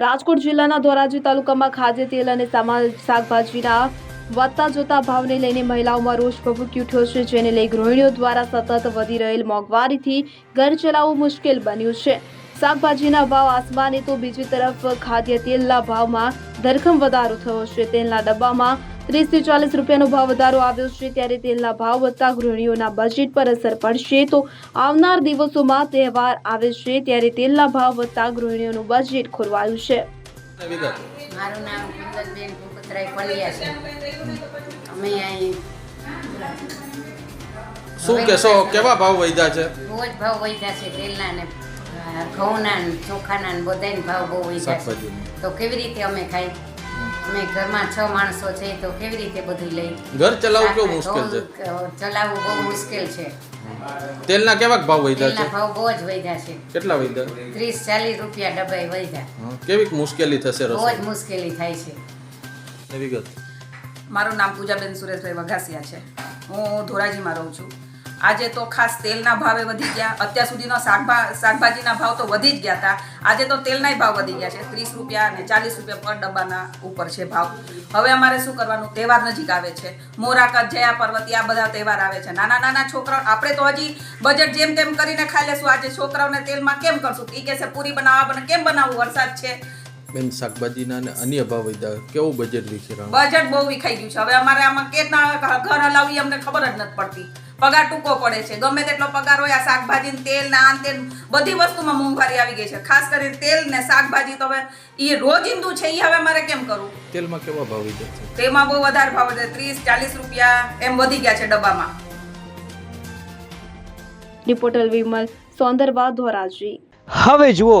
રાજકોટ જિલ્લાના ધોરાજી તાલુકામાં ખાદ્ય તેલ અને શાકભાજીના વધતા જોતા ભાવને લઈને મહિલાઓમાં રોષ ભભૂકી ઉઠ્યો છે, જેને લઈ ગૃહિણીઓ દ્વારા સતત વધી રહેલ મોંઘવારીથી ઘર ચલાવવું મુશ્કેલ બન્યું છે. શાકભાજીના ભાવ આસમાને તો બીજી તરફ ખાદ્ય તેલના ભાવમાં ધરખમ વધારો થયો છે. તેલના ડબ્બામાં ત્રીસથી ચાલીસ રૂપિયાનો ભાવ વધારો આવ્યો છે ત્યારે તેલના ભાવ વધતા ગૃહિણીઓના બજેટ પર અસર પડશે તો આવનાર દિવસોમાં તહેવાર આવે છે ત્યારે તેલના ભાવ વધતા ગૃહિણીઓનું બજેટ ખોરવાયું છે. મારું નામ કુંદનબેન ભૂપતરાય પંડ્યા છે. અમે અહીં શું કહેશો કેવા ભાવ વધ્યા છે? બહુ જ ભાવ વધ્યા છે તેલના ને ઘઉંના ચોખાના ને બધાય ભાવ બહુ વધ્યા છે. તો કેવી રીતે અમે ખાઈ? અમે ઘરમાં છ માણસો છે તો કેવી રીતે બધું લઈ? ઘર ચલાવવું કેવું મુશ્કેલ છે? ચલાવવું બહુ મુશ્કેલ છે. તેલના કેવા ભાવ વધ્યા છે? ભાવ બહુ જ વધ્યા છે. કેટલા વધ્યા? ત્રીસ ચાલીસ રૂપિયા ડબ્બે વધ્યા. કેવી મુશ્કેલી થશે બહુ જ મુશ્કેલી થાય છે. વિગત મારું નામ પૂજાબેન સુરેશભાઈ વઘાસિયા છે. હું ધોરાજીમાં રહું છું. આજે તો ખાસ તેલના ભાવે વધી ગયા. અત્યાર સુધીનો શાકભા, શાકભાજીના ભાવ તો વધી જ ગયા હતા આજે તો તેલનાય ભાવ વધી ગયા છે. ત્રીસ રૂપિયા અને ચાલીસ રૂપિયા પર ડબ્બાના ઉપર છે ભાવ. હવે અમારે શું કરવાનું? તહેવાર નજીક આવે છે. મોરાકત જયા પર્વતી આ બધા તહેવાર આવે છે. નાના નાના છોકરાઓ, આપણે તો હજી બજેટ જેમ તેમ કરીને ખાઈ લેશું. આજે છોકરાઓને તેલમાં કેમ કરશું? એ કહેશે પૂરી બનાવવા બને કેમ બનાવવું? વરસાદ છે. બેન શાકભાજીના અને અન્ય ભાવ વધ્યા. કેવું બજેટ વિખેરાણું બજેટ બહુ વિખાઈ ગયું છે. હવે અમારે આમાં કેટલા ઘર હલાવી અમને ખબર જ નથી પડતી. પગાર ટૂંકો પડે છે. ગમે તેટલો પગાર હોય આ શાકભાજી તેલ ને તેલ બધી વસ્તુમાં મોંઘવારી આવી ગઈ છે. ખાસ કરીને તેલ ને શાકભાજી તો હવે એ રોજિંદુ છે એ હવે મારે કેમ કરવું તેલમાં કેવા ભાવ વધ્યા છે? તેમાં બહુ વધારે ભાવ વધે ત્રીસ ચાલીસ રૂપિયા એમ વધી ગયા છે ડબ્બામાં. રિપોર્ટર વિમલ સોંદરવા ધોરાજી. હવે જુઓ